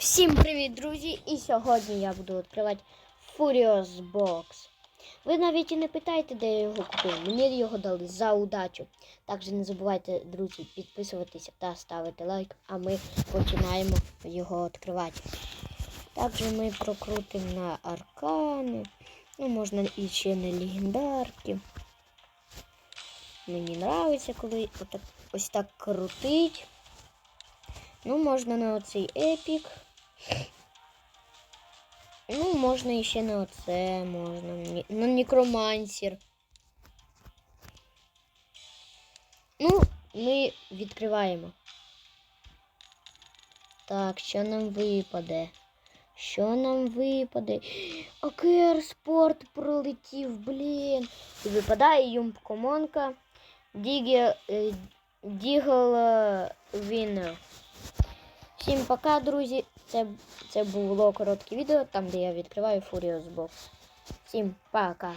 Всім привіт, друзі! І сьогодні я буду відкривати Furious Box. Ви навіть і не питайте, де я його купив. Мені його дали за удачу. Також не забувайте, друзі, підписуватися та ставити лайк, а ми починаємо його відкривати. Також ми прокрутимо на аркани. Ну, можна і ще на легендарки. Мені подобається, коли ось так крутить. Ну, можна на оцей епік. Ну, можна і ще на оце, можна. Ні- На некромансір. Ну, ми відкриваємо. Так, що нам випаде? Що нам випаде? АКР спорт пролетів, блін. І випадає юмпкомонка. Дігел, е, Дігл Віннер. Всім пока, друзі. Це, це було коротке відео, там де я відкриваю Furious Box. Всім пока.